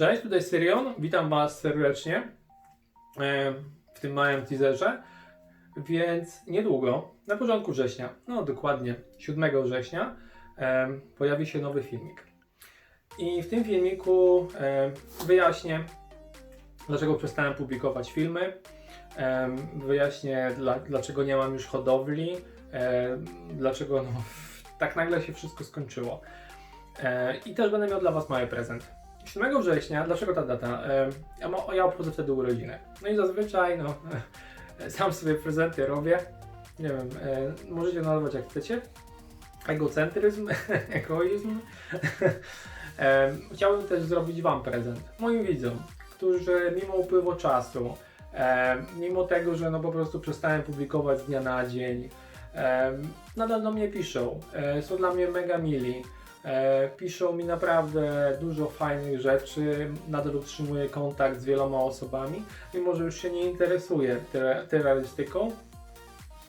Cześć, tutaj Syrion. Witam Was serdecznie e, w tym małym teaserze. Więc niedługo, na początku września, no dokładnie 7 września, e, pojawi się nowy filmik. I w tym filmiku e, wyjaśnię, dlaczego przestałem publikować filmy. Wyjaśnię, dla, dlaczego nie mam już hodowli, dlaczego no, tak nagle się wszystko skończyło. I też będę miał dla Was mały prezent. 7 września, dlaczego ta data? Ja, ja obchodzę wtedy urodziny. No i zazwyczaj, no, sam sobie prezenty robię. Nie wiem, e, możecie nazwać jak chcecie. Egocentryzm, egoizm. chciałbym też zrobić Wam prezent, moim widzom, którzy mimo upływu czasu, mimo tego, że no po prostu przestałem publikować z dnia na dzień, nadal do mnie piszą, e, są dla mnie mega mili. E, piszą mi naprawdę dużo fajnych rzeczy, nadal utrzymuję kontakt z wieloma osobami, mimo że już się nie interesuję terrorystyką,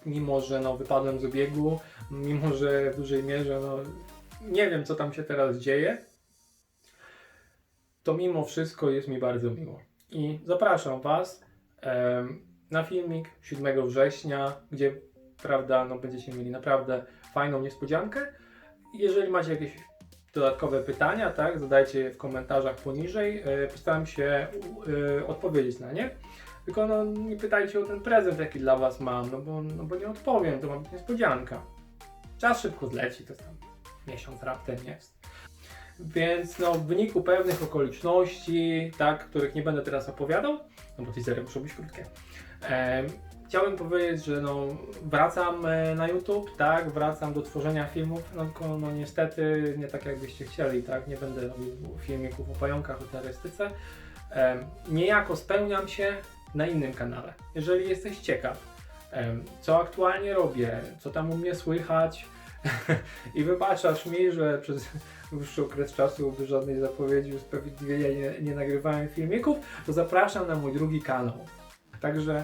mimo że no, wypadłem z obiegu, mimo że w dużej mierze no, nie wiem co tam się teraz dzieje, to mimo wszystko jest mi bardzo miło. I zapraszam Was em, na filmik 7 września, gdzie prawda, no, będziecie mieli naprawdę fajną niespodziankę. Jeżeli macie jakieś dodatkowe pytania, tak, zadajcie w komentarzach poniżej. E, Postaram się e, odpowiedzieć na nie. Tylko no, nie pytajcie o ten prezent, jaki dla Was mam, no bo, no bo nie odpowiem, to ma być niespodzianka. Czas szybko zleci, to tam miesiąc raptem jest. Więc no, w wyniku pewnych okoliczności, tak, których nie będę teraz opowiadał, no bo teasery muszą być krótkie, em, Chciałbym powiedzieć, że no, wracam e, na YouTube, tak, wracam do tworzenia filmów, no tylko no niestety nie tak jakbyście chcieli, tak, nie będę robił filmików o pająkach, o terrorystyce. Niejako spełniam się na innym kanale. Jeżeli jesteś ciekaw, co aktualnie robię, co tam u mnie słychać i wybaczasz mi, że przez dłuższy okres czasu bez żadnej zapowiedzi usprawiedliwienia nie, nie nagrywałem filmików, to zapraszam na mój drugi kanał. Także